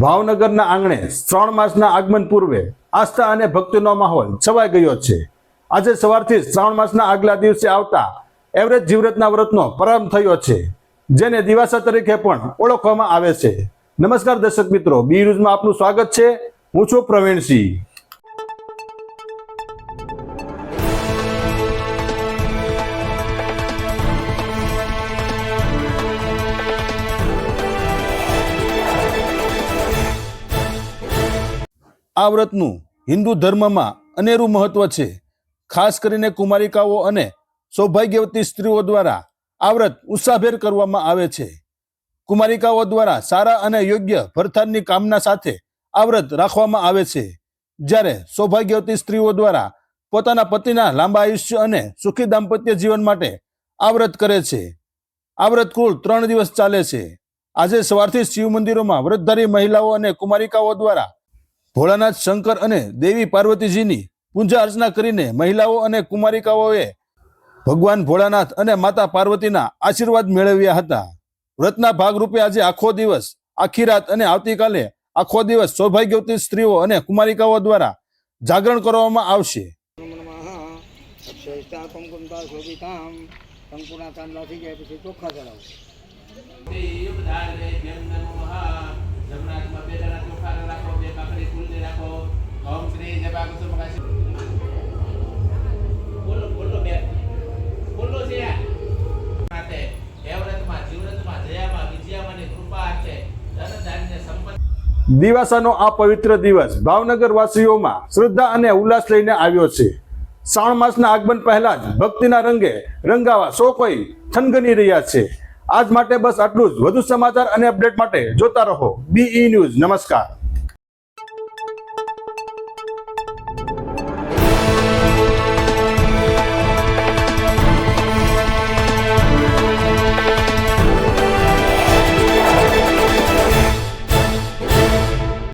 ભાવનગરના આંગણે શ્રાવણ માસના આગમન પૂર્વે આસ્થા અને ભક્તિનો માહોલ છવાઈ ગયો છે. આજે સવારથી શ્રાવણ માસના આગલા દિવસે આવતા એવરેજ જીવરતના વ્રતનો પ્રારંભ થયો છે, જેને દિવાસા તરીકે પણ ઓળખવામાં આવે છે. નમસ્કાર દર્શક મિત્રો, બી ન્યૂઝમાં આપનું સ્વાગત છે. હું છું પ્રવીણસિંહ. આ વ્રતનું હિન્દુ ધર્મમાં અનેરું મહત્વ છે. ખાસ કરીને કુમારિકાઓ અને સૌભાગ્યવતી સ્ત્રીઓ દ્વારા આ વ્રત ઉત્સાહભેર કરવામાં આવે છે. કુમારિકાઓ દ્વારા સારા અને યોગ્ય ભરથારની કામના સાથે આ વ્રત રાખવામાં આવે છે. જ્યારે સૌભાગ્યવતી સ્ત્રીઓ દ્વારા પોતાના પતિના લાંબા આયુષ્ય અને સુખી દાંપત્ય જીવન માટે આ વ્રત કરે છે. આ વ્રત કુલ ત્રણ દિવસ ચાલે છે. આજે સવારથી શિવ મંદિરોમાં વ્રતધારી મહિલાઓ અને કુમારિકાઓ દ્વારા ભોળાનાથ શંકર અને દેવી પાર્વતીજીની પૂજા અર્ચના કરીને મહિલાઓ અને કુમારિકાઓએ ભગવાન ભોળાનાથ અને માતા પાર્વતીના આશીર્વાદ મેળવ્યા હતા વ્રતના ભાગરૂપે આજે આખો દિવસ આખી રાત અને આવતીકાલે આખો દિવસ સૌભાગ્યવતી સ્ત્રીઓ અને કુમારિકાઓ દ્વારા જાગરણ કરવામાં આવશે સંપૂર્ણ થઈ જાય પછી ચોખ્ખા ચડાવો દિવાસાનો આ પવિત્ર દિવસ ભાવનગર વાસીઓમાં શ્રદ્ધા અને ઉલ્લાસ લઈને આવ્યો છે. શ્રાવણ માસના આગમન પહેલા જ ભક્તિના રંગે રંગાવા સૌ કોઈ થનગની રહ્યા છે. આજ માટે બસ આટલું જ. વધુ સમાચાર અને અપડેટ માટે જોતા રહો. બીઈ ન્યૂઝ નમસ્કાર.